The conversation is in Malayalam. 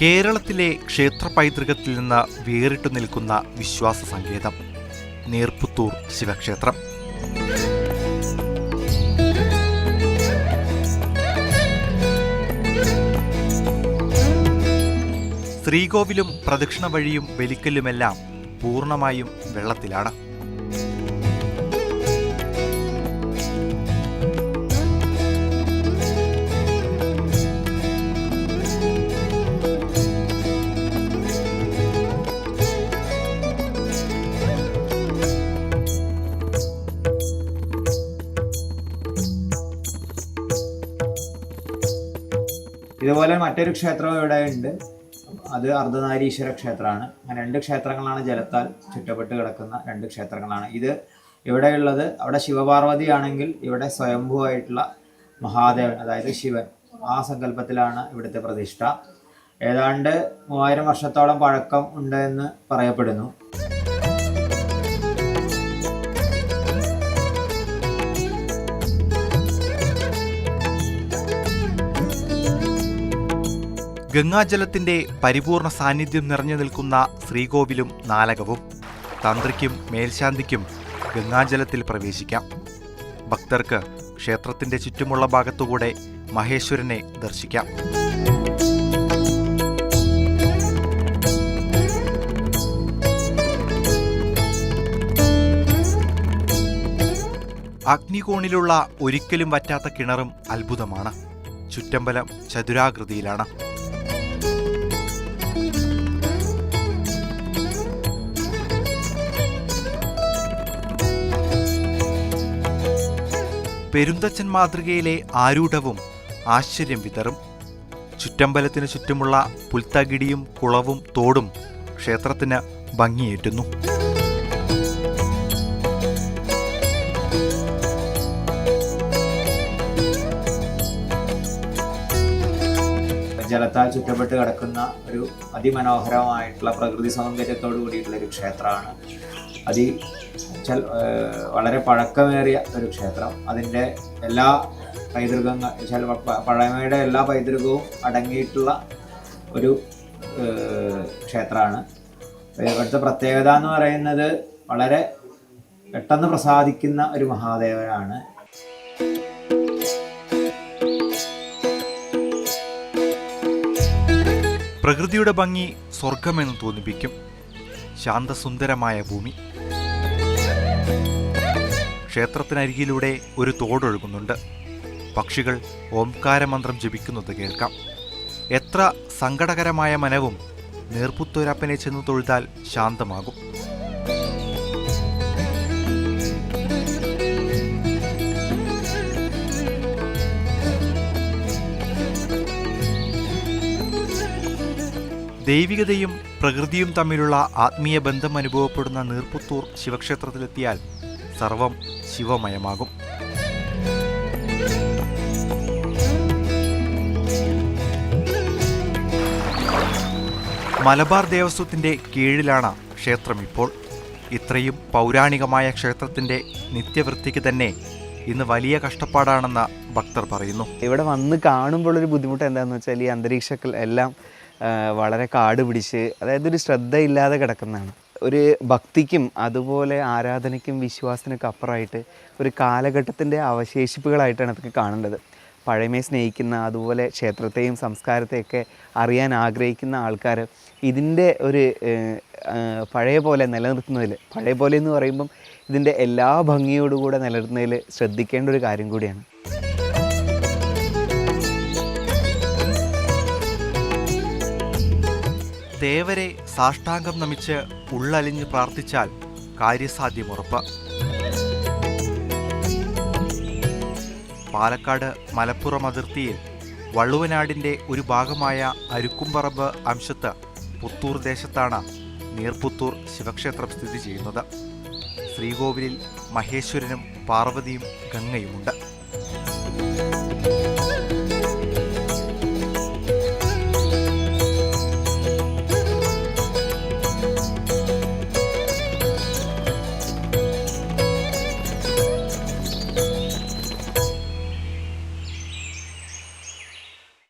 കേരളത്തിലെ ക്ഷേത്ര പൈതൃകത്തിൽ നിന്ന് വേറിട്ടു നിൽക്കുന്ന വിശ്വാസ സങ്കേതം നേർപ്പുത്തൂർ ശിവക്ഷേത്രം. ശ്രീകോവിലും പ്രദക്ഷിണ വഴിയും ബലിക്കല്ലുമെല്ലാം പൂർണമായും വെള്ളത്തിലാണ്. ഇതുപോലെ മറ്റൊരു ക്ഷേത്രം ഇവിടെ ഉണ്ട്. അത് അർദ്ധനാരീശ്വര ക്ഷേത്രമാണ്. അങ്ങനെ രണ്ട് ക്ഷേത്രങ്ങളാണ് ജലത്താൽ ചുറ്റപ്പെട്ട് കിടക്കുന്ന രണ്ട് ക്ഷേത്രങ്ങളാണ്. ഇത് ഇവിടെയുള്ളത് അവിടെ ശിവപാർവതി ആണെങ്കിൽ ഇവിടെ സ്വയംഭൂവായിട്ടുള്ള മഹാദേവൻ അതായത് ശിവൻ ആ സങ്കല്പത്തിലാണ് ഇവിടുത്തെ പ്രതിഷ്ഠ. ഏതാണ്ട് മൂവായിരം വർഷത്തോളം പഴക്കം ഉണ്ട് എന്ന് പറയപ്പെടുന്നു. ഗംഗാജലത്തിന്റെ പരിപൂർണ സാന്നിധ്യം നിറഞ്ഞു നിൽക്കുന്ന ശ്രീകോവിലും നാലകവും തന്ത്രിക്കും മേൽശാന്തിക്കും ഗംഗാജലത്തിൽ പ്രവേശിക്കാം. ഭക്തർക്ക് ക്ഷേത്രത്തിന്റെ ചുറ്റുമുള്ള ഭാഗത്തുകൂടെ മഹേശ്വരനെ ദർശിക്കാം. അഗ്നികോണിലുള്ള ഒരിക്കലും വറ്റാത്ത കിണറും അത്ഭുതമാണ്. ചുറ്റമ്പലം ചതുരാകൃതിയിലാണ്. പെരുന്തച്ചൻ മാതൃകയിലെ ആരൂഢവും ആശ്ചര്യം വിതറും. ചുറ്റമ്പലത്തിന് ചുറ്റുമുള്ള പുൽത്തകിടിയും കുളവും തോടും ക്ഷേത്രത്തിന് ഭംഗിയേറ്റുന്നു. ജലത്താൽ ചുറ്റപ്പെട്ട് കിടക്കുന്ന ഒരു അതിമനോഹരമായിട്ടുള്ള പ്രകൃതി സൗന്ദര്യത്തോടു കൂടിയിട്ടുള്ള ഒരു ക്ഷേത്രമാണ്. അതി വളരെ പഴക്കമേറിയ ഒരു ക്ഷേത്രം. അതിന്റെ എല്ലാ പൈതൃകങ്ങൾ പഴമയുടെ എല്ലാ പൈതൃകവും അടങ്ങിയിട്ടുള്ള ഒരു ക്ഷേത്രമാണ്. ഇവിടുത്തെ പ്രത്യേകത എന്ന് പറയുന്നത് വളരെ പെട്ടെന്ന് പ്രസാദിക്കുന്ന ഒരു മഹാദേവനാണ്. പ്രകൃതിയുടെ ഭംഗി സ്വർഗമെന്ന് തോന്നിപ്പിക്കും ശാന്തസുന്ദരമായ ഭൂമി. ക്ഷേത്രത്തിനരികിലൂടെ ഒരു തോടൊഴുകുന്നുണ്ട്. പക്ഷികൾ ഓംകാരമന്ത്രം ജപിക്കുന്നത് കേൾക്കാം. എത്ര സങ്കടകരമായ മനവും നീർപ്പുത്തൂരപ്പനെ ചെന്ന് തൊഴുതാൽ ശാന്തമാകും. ദൈവികതയും പ്രകൃതിയും തമ്മിലുള്ള ആത്മീയ ബന്ധം അനുഭവപ്പെടുന്ന നീർപ്പുത്തൂർ ശിവക്ഷേത്രത്തിലെത്തിയാൽ സർവം ശിവമയമാകും. മലബാർ ദേവസ്വത്തിന്റെ കീഴിലാണ് ക്ഷേത്രം ഇപ്പോൾ. ഇത്രയും പൗരാണികമായ ക്ഷേത്രത്തിന്റെ നിത്യവൃത്തിക്ക് തന്നെ ഇന്ന് വലിയ കഷ്ടപ്പാടാണെന്ന് ഭക്തർ പറയുന്നു. ഇവിടെ വന്ന് കാണുമ്പോൾ ഒരു ബുദ്ധിമുട്ട് എന്താണെന്ന് വെച്ചാൽ ഈ അന്തരീക്ഷത്തിൽ എല്ലാം വളരെ കാട് പിടിച്ച് അതായത് ഒരു ശ്രദ്ധയില്ലാതെ കിടക്കുന്നതാണ്. ഒരു ഭക്തിക്കും അതുപോലെ ആരാധനയ്ക്കും വിശ്വാസത്തിനൊക്കെ അപ്പുറമായിട്ട് ഒരു കാലഘട്ടത്തിന്റെ അവശേഷിപ്പുകളായിട്ടാണ് അതൊക്കെ കാണേണ്ടത്. പഴമയെ സ്നേഹിക്കുന്ന അതുപോലെ ക്ഷേത്രത്തെയും സംസ്കാരത്തെയൊക്കെ അറിയാൻ ആഗ്രഹിക്കുന്ന ആൾക്കാർ ഇതിന്റെ ഒരു പഴയ പോലെ നിലനിർത്തുന്നതിൽ പഴയ പോലെ എന്ന് പറയുമ്പം ഇതിന്റെ എല്ലാ ഭംഗിയോടുകൂടെ നിലനിർത്തുന്നതിൽ ശ്രദ്ധിക്കേണ്ട ഒരു കാര്യം കൂടിയാണ്. ദേവരെ സാഷ്ടാംഗം നമിച്ച് ഉള്ളലിഞ്ഞ് പ്രാർത്ഥിച്ചാൽ കാര്യസാധ്യമുറപ്പ്. പാലക്കാട് മലപ്പുറം അതിർത്തിയിൽ വള്ളുവനാടിന്റെ ഒരു ഭാഗമായ അരുക്കുംപറമ്പ് അംശത്ത് പുത്തൂർ ദേശത്താണ് നീർപുത്തൂർ ശിവക്ഷേത്രം സ്ഥിതി ചെയ്യുന്നത്. ശ്രീകോവിലിൽ മഹേശ്വരനും പാർവതിയും ഗംഗയുമുണ്ട്.